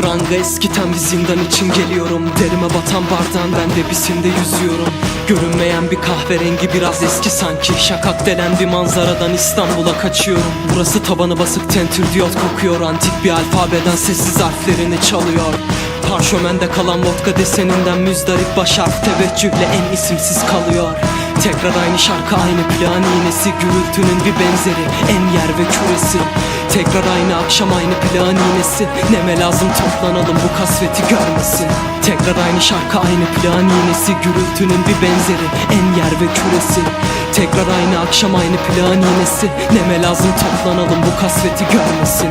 pranga eskiten bir zindan için geliyorum. Derime batan bardağın ben de bisinde yüzüyorum. Görünmeyen bir kahverengi biraz eski sanki. Şakak denen bir manzaradan İstanbul'a kaçıyorum. Burası tabanı basık tentür diyot kokuyor. Antik bir alfabeden sessiz harflerini çalıyor. Parşömende kalan vodka deseninden müzdarip baş harf teveccühle en isimsiz kalıyor Tekrar aynı şarkı aynı plan iğnesi Gürültünün bir benzeri en yer ve küresi. Tekrar aynı akşam aynı plan iğnesi. Neme lazım toplanalım bu kasveti görmesin Tekrar aynı şarkı aynı plan iğnesi Gürültünün bir benzeri en yer ve küresi. Tekrar aynı akşam aynı plan iğnesi. Neme lazım toplanalım bu kasveti görmesin.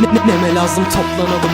Ne, ne- neme lazım toplanalım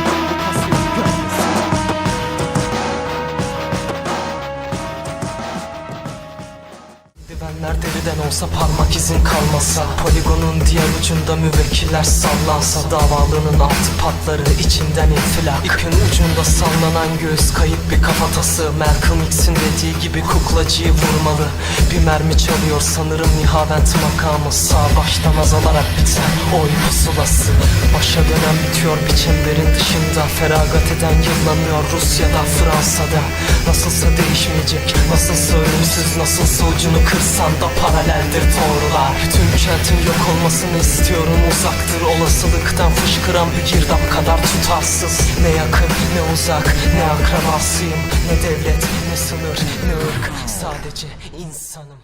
Deriden olsa parmak izin kalmasa Poligonun diğer ucunda müvekkiller sallansa Davalının altı patları içinden infilak. İpin ucunda sallanan göğüs kayıp bir kafatası. Malcolm X'in dediği gibi kuklacıyı vurmalı. Bir mermi çalıyor sanırım nihavent makamı. Sağ baştan azalarak biten oy pusulası. Başa dönen bitiyor bir çemberin dışında Feragat eden yıllanıyor Rusya'da Fransa'da. Nasılsa değişmeyecek Nasılsa ölümsüz Nasılsa ucunu kırsan da paraleldir doğrular Bütün kentin yok olmasını istiyorum. Uzaktır olasılıktan fışkıran bir girdap kadar tutarsız. Ne yakın ne uzak ne akrabasıyım Ne devlet ne sınır ne ırk. Sadece insanım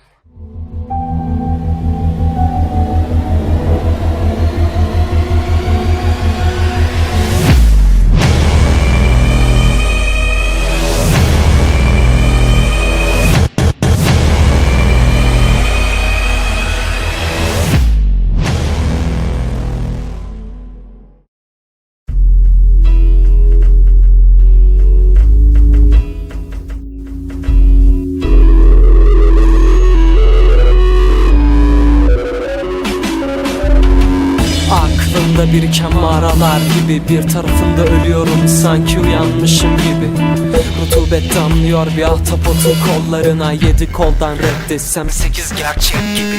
Aklımda biriken mağaralar gibi Bir tarafında ölüyorum sanki uyanmışım gibi. Rutubet damlıyor bir ahtapotun kollarına Yedi koldan reddetsem sekiz gerçek gibi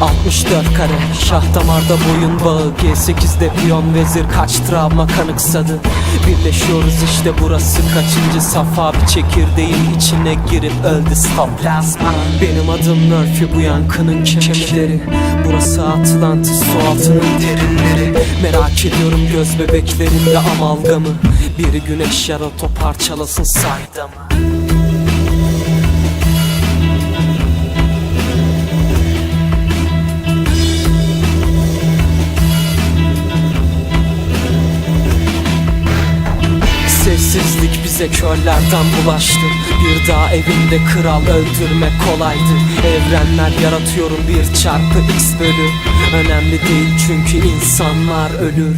64 kare şah damarda boyun bağı. G8'de piyon vezir kaç travma kanıksadı Birleşiyoruz işte burası kaçıncı safa? Bir çekirdeğin içine girip öldü stoplazma Benim adım Murphy bu yankının kemikleri. Burası Atlantis su altının derinleri. Merak ediyorum göz bebeklerinde amalgamı. Biri güneş yarato parçalasın saydamı bize körlerden bulaştı. Bir daha evinde kral öldürmek kolaydı. Evrenler yaratıyorum bir çarpı x bölü. Önemli değil çünkü insanlar ölür.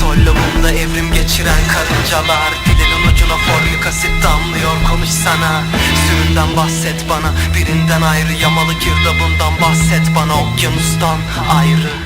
Sollumunda evrim geçiren karıncalar. Dilinin ucuna formik asit damlıyor. Konuşsana Süründen bahset bana. Birinden ayrı yamalı girdabından bahset bana. Okyanustan ayrı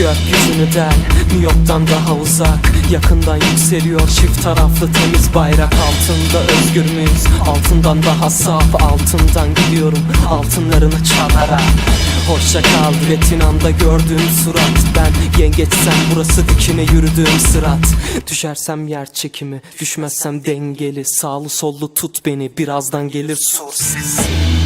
Gökyüzünü del New York'tan daha uzak. Yakından yükseliyor çift taraflı temiz bayrak Altında özgür müyüz? Altından daha saf Altından gidiyorum altınlarını çalarak. Hoşça kal retinamda gördüğüm surat. Ben yengeçsem burası dikine yürüdüğüm sırat. Düşersem yer çekimi Düşmezsem dengeli. Sağlı sollu tut beni Birazdan gelir sur sesi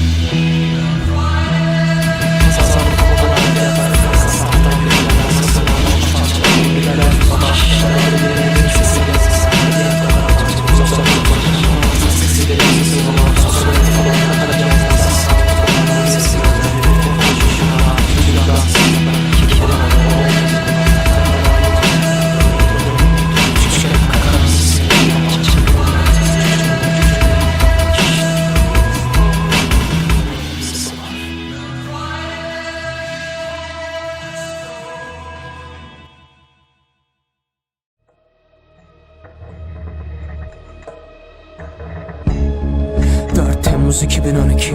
Temmuz 2012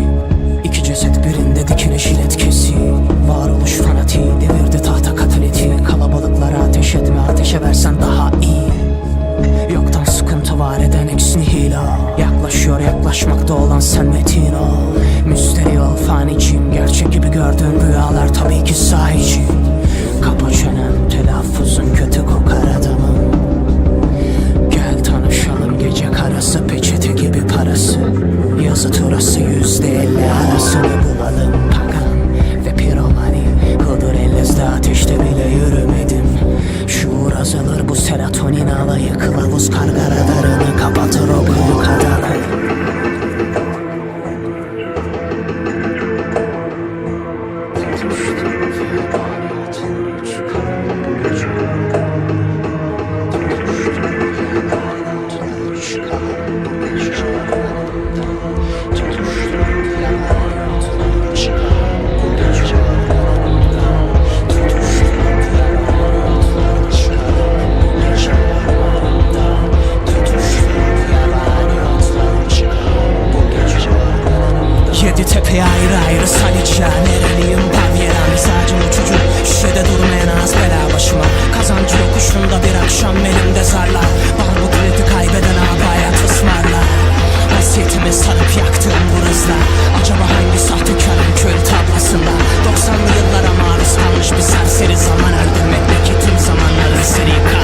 İki. Ceset birinde dikine dikiliş iletkesi Varoluş fanatiği devirdi tahta kataleti Kalabalıklara ateş etme ateşe versen daha iyi. Yoktan sıkıntı var eden eksini hila Yaklaşıyor yaklaşmakta olan sen metin ol. Müsterih ol fanicim Gerçek gibi gördüğün rüyalar tabii ki sahici. Kapa çenem telaffuzun kötü kokar adamım. Gel tanışalım gece karası peçete city.